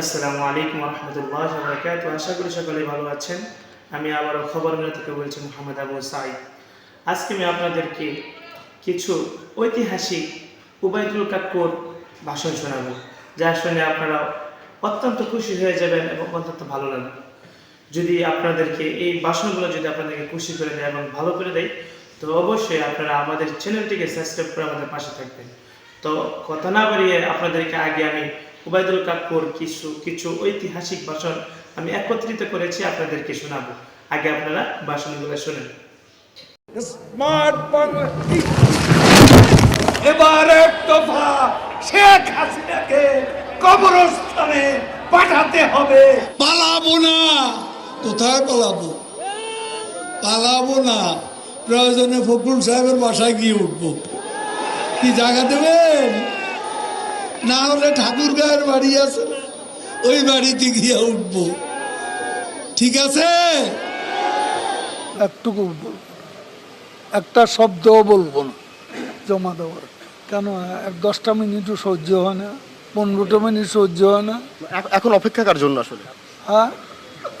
আসসালামু আলাইকুম রহমতুল্লাহ বরকাত আশা করি সকলে ভালো আছেন। আমি আবারও খবর মিলা থেকে বলছি মোহাম্মদ আবু সাইদ আজকে আমি আপনাদেরকে কিছু ঐতিহাসিক উবায়দুল কাকুর ভাষণ শোনাবো। যা শুনে আপনারা অত্যন্ত খুশি হয়ে যাবেন এবং অত্যন্ত ভালো লাগবে। যদি আপনাদেরকে এই ভাষণগুলো যদি আপনাদেরকে খুশি করে দেয় এবং ভালো করে দেয়, তো অবশ্যই আপনারা আমাদের চ্যানেলটিকে সাবস্ক্রাইব করে আমাদের পাশে থাকবেন। তো কথা না বাড়িয়ে আপনাদেরকে আগে আমি উবায়দুল কাকুর কিছু কিছু ঐতিহাসিক ভাষণ আমি একত্রিত করেছি আপনাদেরকে শোনাবো। আগে আপনারা ভাষণগুলো শুনেন। স্মার্ট বাংলা এবার এক দফা শেখ হাসিনাকে কবরস্থানে পাঠাতে হবে। পালাবো না। কোথায় পালাবো? পালাবো না। প্রয়োজনে ফখরুল সাহেবের বাসায় গিয়ে উঠবো। কি জায়গা দেবেন? না হলে ঠাকুর গায়ের বাড়ি আছে। ওই বাড়িতে গিয়ে উঠবো। ঠিক আছে? একটুকু। একটা শব্দও বলব না জমা দেওয়ার। কেন এক দশটা মিনিটও সহ্য হয় না পনেরোটা মিনিট সহ্য হয় না। এখন অপেক্ষা কার জন্য আসলে? হ্যাঁ?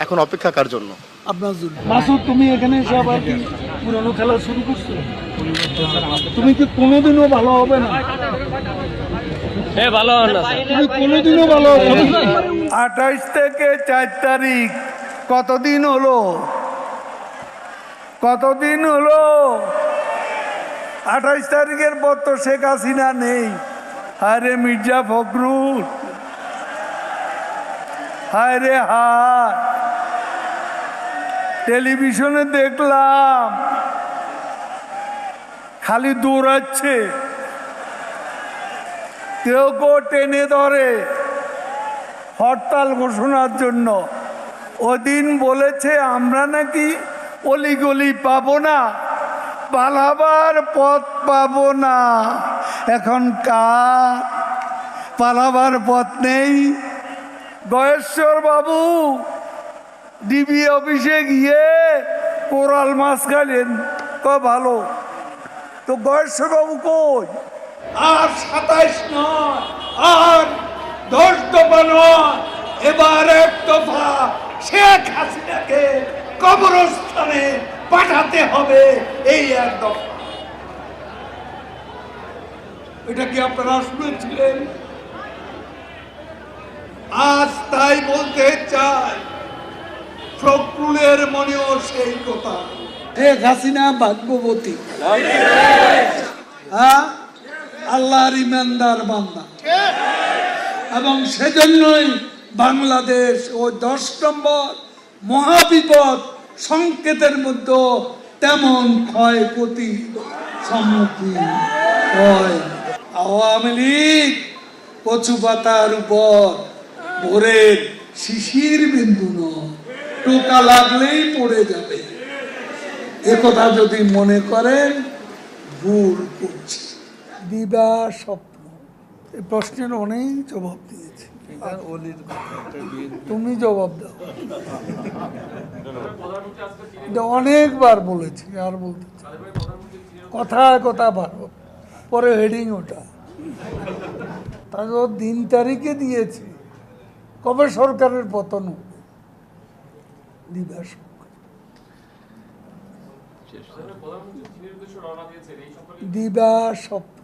এখন অপেক্ষা কার জন্য? আপনার জন্য। মাসুদ তুমি এখানে এসে আবার কি পুরনো খেলা শুরু করছ? তুমি কি কোনোদিনও ভালো হবে না? তুমি কোনোদিনও ভালো আঠাইশ থেকে চার তারিখ কতদিন হলো? কতদিন হলো? আঠাইশ তারিখের পর তো শেখ হাসিনা নেই। হায় মির্জা ফখরুল। হায় রে হায়। টেলিভিশনে দেখলাম। খালি দৌড়াচ্ছে। কেউ কেউ টেনে ধরে হরতাল ঘোষণার জন্য। ওদিন বলেছে, আমরা নাকি অলিগলি পাবো না, পালাবার পথ পাবো না। এখন কার? পালাবার পথ নেই। গয়েশ্বর বাবু ডিবি অফিসে গিয়ে কোরাল মাছ খাইলেন। ক ভালো। তো গয়েশ্বর বাবু কই? আর সাতাইশ নয় আর দশ দফা নয় এবার এক দফা শেখ হাসিনাকে কবরস্থানে পাঠাতে হবে এই এক দফা। এটা কি আপনারা শুনেছিলেন? আজ তাই বলতে চাই ফখরুলের মনেও সেই কথা। শেখ হাসিনা ভাগ্যবতী। হ্যাঁ? আল্লাহর ইমানদার বান্দা। এবং সেজন্যই বাংলাদেশ ও দশ নম্বর মহাবিপদ সংকেতের মধ্যে তেমন ক্ষয়ক্ষতি সম্মুখীন হয় আওয়ামী লীগ কচু পাতার উপর ভোরের শিশির বিন্দু নয়। টোকা লাগলেই পড়ে যাবে। একথা যদি মনে করেন, ভুল করছি। দিবা স্বপ্ন। এই প্রশ্নের অনেক জবাব দিয়েছি। তুমি জবাব দাও। এটা অনেকবার বলেছি আর বলতে চাই। কথায় কথা ভালো পরে হেডিং ওটা। তারপর দিন তারিখে দিয়েছি। কবে সরকারের পতন দিবা স্বপ্ন।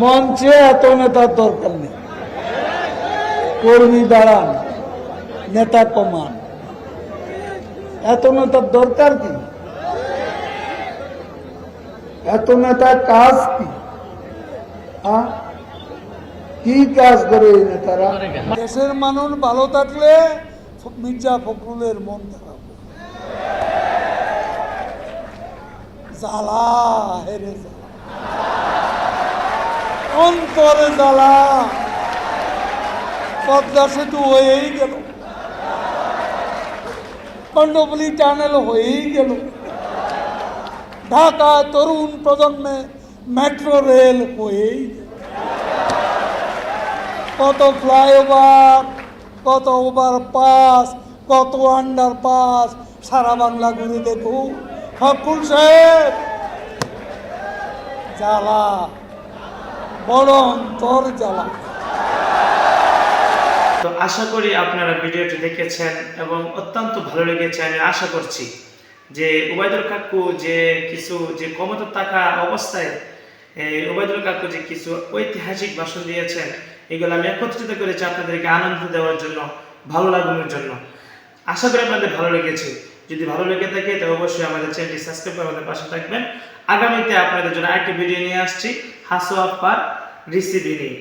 মঞ্চে এত নেতার দরকার নেই। কর্মী দাঁড়ান, নেতা কমান। এত নেতার দরকার কি? এত নেতার কাজ কি? কি কাজ করে এই নেতারা? দেশের মানুষ ভালো থাকলে মির্জা ফখরুলের মন খারাপ জ্বালা হেরে জ্বালা অন্তরে জ্বালা। পদ্মা সেতু হয়েই গেল। কণ্ডপলি টানেল হয়েই গেল। ঢাকা তরুণ প্রজন্মে মেট্রো রেল হয়েই কত ফ্লাইওভার কত ওভার পাস কত আন্ডার পাস সারা বাংলা ঘুরে দেখুন। হকুল সাহেব, জ্বালা। বড় অন্তর জ্বালা। তো আশা করি আপনারা ভিডিওটি দেখেছেন এবং অত্যন্ত ভালো লেগেছে, আমি আশা করছি যে উবায়দুল কাকু যে কিছু যে ক্ষমতা থাকা অবস্থায় এই উবায়দুল কাকু যে কিছু ঐতিহাসিক ভাষণ দিয়েছেন, এগুলো আমি একত্রিত করেছি আপনাদেরকে আনন্দ দেওয়ার জন্য, ভালো লাগানোর জন্য। আশা করি আপনাদের ভালো লেগেছে। যদি ভালো লেগে থাকে তবে অবশ্যই আমাদের চ্যানেলটি সাবস্ক্রাইব করে আমাদের পাশে থাকবেন। আগামীতে আপনাদের জন্য আরেকটি ভিডিও নিয়ে আসছি। হাসু পার রিসিভি নিয়ে